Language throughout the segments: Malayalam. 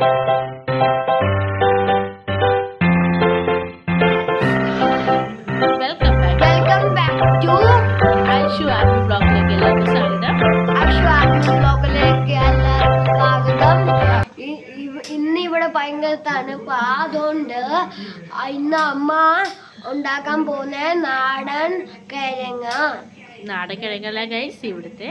Welcome back welcome back to Aishu army ബ്ലോഗിലേക്ക് എല്ലാവർക്കും സ്വാഗതം അശ്വാസ് ബ്ലോഗിലേക്ക് എല്ലാവർക്കും സ്വാഗതം. ഇ- ഇവ- ഇന്ന് ഇവിടെ ഭയങ്കര തണുപ്പ്. അതുകൊണ്ട് ഇന്ന് അമ്മ ഉണ്ടാക്കാൻ പോകുന്ന നാടൻ കിഴങ്ങ. നാടൻ കിഴങ്ങല്ല ഗൈസ് ഇവിടുത്തെ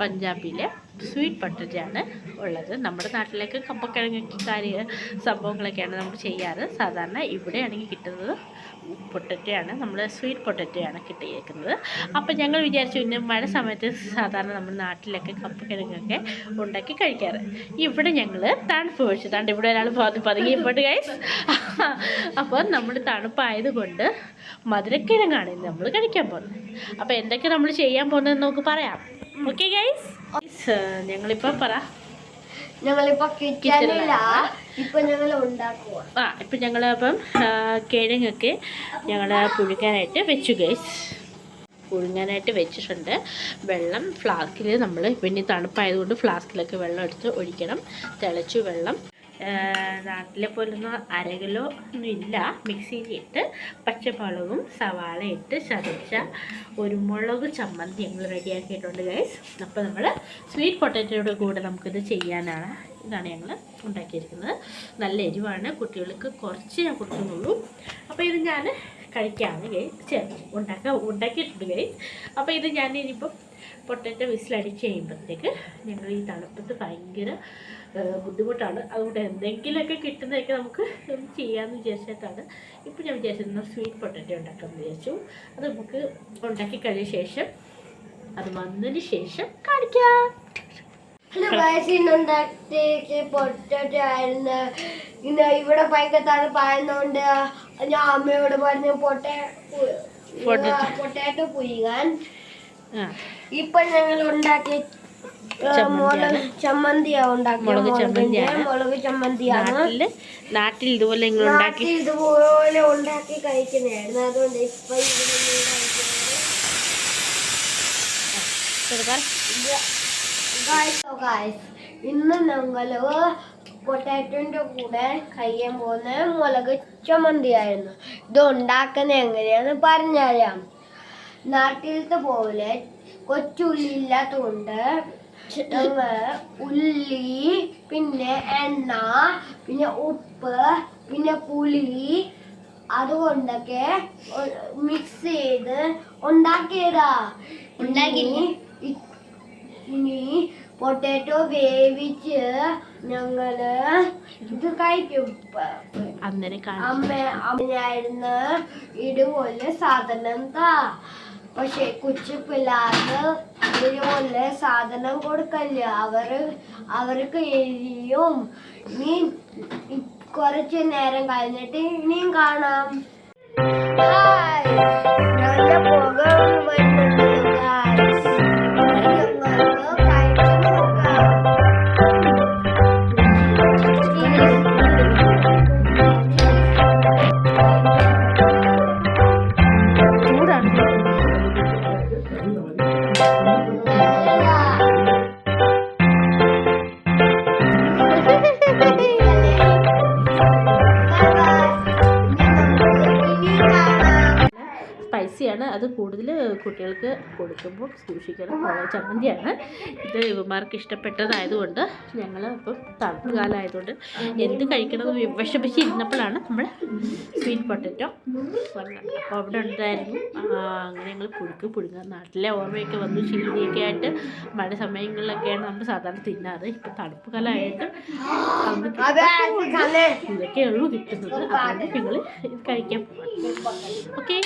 പഞ്ചാബിലെ സ്വീറ്റ് പൊട്ടറ്റയാണ് ഉള്ളത്. നമ്മുടെ നാട്ടിലേക്ക് കപ്പക്കിഴങ്ങ് കാര്യ സംഭവങ്ങളൊക്കെയാണ് നമ്മൾ ചെയ്യാറ്. സാധാരണ ഇവിടെയാണെങ്കിൽ കിട്ടുന്നത് പൊട്ടറ്റയാണ് നമ്മൾ സ്വീറ്റ് പൊട്ടറ്റയാണ് കിട്ടിയേക്കുന്നത്. അപ്പോൾ ഞങ്ങൾ വിചാരിച്ചു ഇന്ന് മഴ സമയത്ത് സാധാരണ നമ്മുടെ നാട്ടിലൊക്കെ കപ്പക്കിഴങ്ങൊക്കെ ഉണ്ടാക്കി കഴിക്കാറ്. ഇവിടെ ഞങ്ങൾ തണുപ്പ് വെച്ചു തണ്ട് ഇവിടെ ഒരാൾ പതുങ്ങിയപ്പോട്ട് ഗൈസ് അപ്പോൾ നമ്മൾ തണുപ്പായതുകൊണ്ട് മധുരക്കിഴങ്ങാണ് ഇന്ന് നമ്മൾ കഴിക്കാൻ പോകുന്നത്. അപ്പോൾ എന്തൊക്കെ നമ്മൾ ചെയ്യാൻ പോകുന്നതെന്ന് നമുക്ക് പറയാം. ഓക്കെ ഗൈസ് ഞങ്ങളിപ്പോൾ പറ. ഞങ്ങളിപ്പോ കിച്ചണില്ല ഇപ്പൊ ഞങ്ങൾ ഉണ്ടാക്കുക ആ ഇപ്പം ഞങ്ങൾ അപ്പം കിഴങ്ങൊക്കെ ഞങ്ങൾ പുഴുങ്ങാനായിട്ട് വെച്ചു ഗൈസ് പുഴുങ്ങാനായിട്ട് വെച്ചിട്ടുണ്ട്. വെള്ളം ഫ്ലാസ്കിൽ നമ്മൾ പിന്നെ തണുപ്പായതുകൊണ്ട് ഫ്ലാസ്കിലൊക്കെ വെള്ളം എടുത്ത് ഒഴിക്കണം. തിളച്ചു വെള്ളം. നാട്ടിലെ പോലൊന്നും അര കിലോ ഒന്നും ഇല്ല. മിക്സിയിലിട്ട് പച്ചമുളകും സവാള ഇട്ട് ചതച്ച ഒരു മുളക് ചമ്മന്തി ഞങ്ങൾ റെഡിയാക്കിയിട്ടുണ്ട് ഗൈസ് അപ്പോൾ നമ്മൾ സ്വീറ്റ് പൊട്ടാറ്റോയുടെ കൂടെ നമുക്കിത് ചെയ്യാനാണ് ഇതാണ് ഞങ്ങൾ ഉണ്ടാക്കിയിരിക്കുന്നത്. നല്ല എരിവാണ്. കുട്ടികൾക്ക് കുറച്ച് ഞാൻ കൊടുക്കുന്നുള്ളൂ. അപ്പോൾ ഇത് ഞാൻ കഴിക്കാണ് ഗൈസ് ഉണ്ടാക്കാൻ ഉണ്ടാക്കിയിട്ടുണ്ട് ഗൈസ് അപ്പോൾ ഇത് ഞാൻ ഇനിയിപ്പം പൊട്ടറ്റോ വിസിലടിച്ച് കഴിയുമ്പോഴത്തേക്ക് ഞങ്ങൾ ഈ തണുപ്പത്ത് ഭയങ്കര ബുദ്ധിമുട്ടാണ്. അതുകൊണ്ട് എന്തെങ്കിലുമൊക്കെ കിട്ടുന്നതൊക്കെ നമുക്ക് ചെയ്യാമെന്ന് വിചാരിച്ചിട്ടാണ്. ഇപ്പോൾ ഞാൻ വിചാരിച്ചിരുന്ന സ്വീറ്റ് പൊട്ടറ്റോ ഉണ്ടാക്കാമെന്ന് വിചാരിച്ചു. അത് നമുക്ക് ഉണ്ടാക്കി കഴിഞ്ഞ ശേഷം അത് വന്നതിന് ശേഷം കാണിക്കാം. ഹലോ ഉണ്ടാക്കിയ പൊട്ടറ്റോ ആയിരുന്നു? ഇന്ന് ഇവിടെ ഭയങ്കര തണുപ്പായതുകൊണ്ട് ഞാൻ അമ്മയോട് പറഞ്ഞു പൊട്ടേ. പൊട്ടാറ്റോ പുയ്യാൻ ഇപ്പൊ ഞങ്ങൾ ഉണ്ടാക്കി ചമ്മന്തിയാണ്. മുളക് ചമ്മന്തിയാ മുളക് ചമ്മന്തിയാണ്. നാട്ടിൽ ഇതുപോലെ ഉണ്ടാക്കി ഇതുപോലെ ഉണ്ടാക്കി കഴിക്കുന്നതായിരുന്നു അതുകൊണ്ട് ഇപ്പൊ ഇവിടെ ഇന്ന് ഞങ്ങൾ പൊട്ടാറ്റോന്റെ കൂടെ കഴിയാൻ പോകുന്ന മുളക് ചമ്മന്തിയായിരുന്നു. ഇത് ഉണ്ടാക്കുന്ന എങ്ങനെയാന്ന് പറഞ്ഞുതരാം. നാട്ടിലത്തെ പോലെ കൊച്ചുള്ളി ഇല്ലാത്തതുകൊണ്ട് ഞങ്ങൾ ഉള്ളി പിന്നെ എണ്ണ പിന്നെ ഉപ്പ് പിന്നെ പുളി അതുകൊണ്ടൊക്കെ മിക്സ് ചെയ്ത് ഉണ്ടാക്കിയതാ. ഉണ്ടാക്കി ഇനി പൊട്ടാറ്റോ വേവിച്ച് ഞങ്ങൾ ഇത് കഴിക്കും. അമ്മയായിരുന്നു ഇതുപോലെ സാധനം താ. പക്ഷെ കൊച്ചു പിള്ളേർക്ക് ഇതുപോലെ സാധനം കൊടുക്കല്ല? അവർ അവർക്ക് എരിയും. നീ കുറച്ച് നേരം കഴിഞ്ഞിട്ട് ഇനിയും കാണാം. ഹായ് സ്പൈസിയാണ് അത് കൂടുതൽ കുട്ടികൾക്ക് കൊടുക്കുമ്പോൾ സൂക്ഷിക്കണം. വളരെ ചമ്മന്തിയാണ്. ഇത് ഇവന്മാർക്ക് ഇഷ്ടപ്പെട്ടതായതുകൊണ്ട് ഞങ്ങൾ ഇപ്പം തണുപ്പ് കാലമായതുകൊണ്ട് എന്ത് കഴിക്കണമെന്ന് വിഷമിച്ച് ഇരുന്നപ്പോഴാണ് നമ്മൾ സ്വീറ്റ് പൊട്ടറ്റോ അപ്പോൾ അവിടെ ഉണ്ടായിരുന്നു. അങ്ങനെ ഞങ്ങൾ പുഴുക്ക് പുഴുങ്ങുക. നാട്ടിലെ ഓർമ്മയൊക്കെ വന്നു. ചീനിയൊക്കെ ആയിട്ട് മഴ സമയങ്ങളിലൊക്കെയാണ് നമ്മൾ സാധാരണ തിന്നാറ്. ഇപ്പം തണുപ്പ് കാലമായിട്ട് ഇതൊക്കെയുള്ളൂ കിട്ടുന്നത്. അതുകൊണ്ട് ഞങ്ങൾ ഇത് കഴിക്കാൻ പോകാം ഓക്കെ?